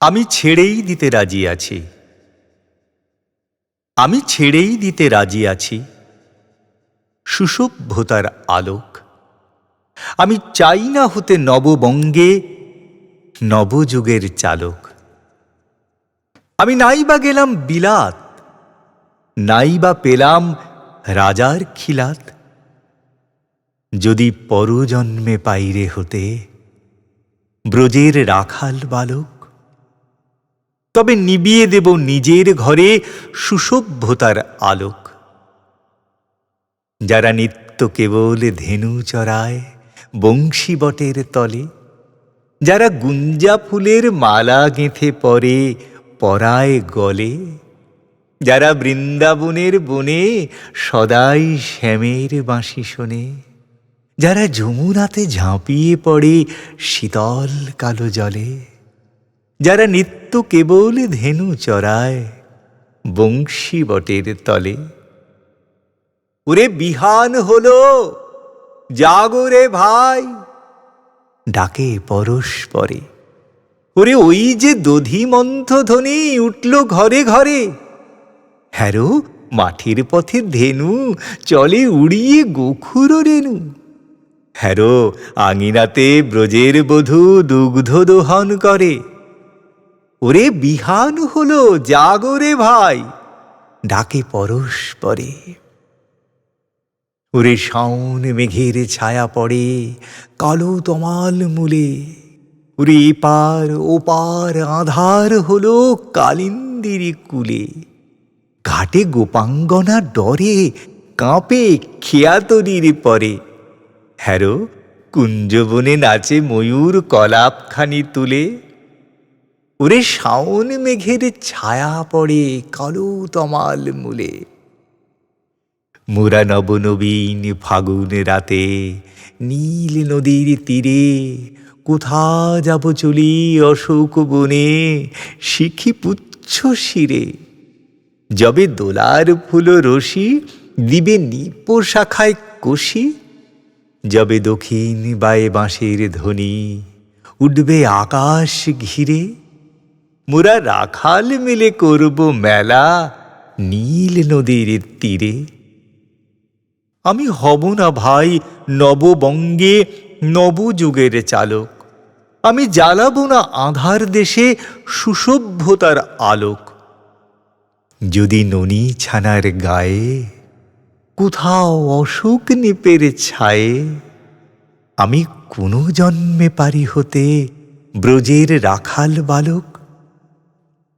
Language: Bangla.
আমি ছেড়েই দিতে রাজি আছি। আমি ছেড়েই দিতে রাজি আছি। সুসভ্যতার আলোক। আমি চাই না হতে নববঙ্গে নবযুগের চালক। আমি নাই বা গেলাম বিলাত, নাই বা পেলাম রাজার খিলাত। যদি পরজন্মে পাইরে হতে ব্রজের রাখাল বালক তবে নিবিয়ে দেব নিজের ঘরে সুসভ্যতার আলোক। যারা নিত্য কেবল ধেনু চড়ায় বংশী বটের তলে, যারা গুঞ্জা ফুলের মালা গেঁথে পরে পরায় গলে, যারা বৃন্দাবনের বনে সদাই শ্যামের বাঁশি শোনে, যারা যমুনাতে ঝাঁপিয়ে পড়ে শীতল কালো জলে। যারা নিত্য কেবল ধেনু চড়ায়, বংশী বটের তলে। ওরে বিহান হলো জাগরে ভাই, ডাকে পরস্পরে ওরে ওই যে দধিমন্থ ধ্বনি উঠল ঘরে ঘরে, হ্যারো মাঠের পথে ধেনু চলে উড়িয়ে গোখুর রেনু হ্যারো আঙিনাতে ব্রজের বধূ দুগ্ধ দোহন করে। ওরে বিহান হলো জাগরে ভাই। ডাকে পরস্পরে ওরে শাওন মেঘের ছায়া পড়ে, কালো তমাল মূলে। ওরে এপার ওপার আধার হলো কালিন্দির কুলে। ঘাটে গোপাঙ্গনা ডরে, কাঁপে খেয়াতরির পরে। হ্যারো, কুঞ্জবনে নাচে ময়ূর কলাপখানি তুলে। ওরে শাওন মেঘের ছায়া পড়ে কালো তমাল মূলে। মোরা নবনবীন ফাগুন রাতে নীল নদীর তীরে কোথা যাব চলি অশোক বনে শিখি পুচ্ছ শিরে। যবে দোলার ফুল রশি দিবে নিপ শাখায় কষি, যবে দক্ষিণ বায়ে বাঁশের ধ্বনি উঠবে আকাশ ঘিরে মোরা রাখাল মিলে করব মেলা নীল নদীর তীরে আমি হব না ভাই নববঙ্গে নবযুগের চালক আমি জ্বালাব না আধার দেশে সুসভ্যতার আলোক যদি ননী ছানার গায়ে কোথাও অসুখ নিপের ছায়ে আমি কোনো জন্মে পারি হতে ব্রজের রাখাল বালক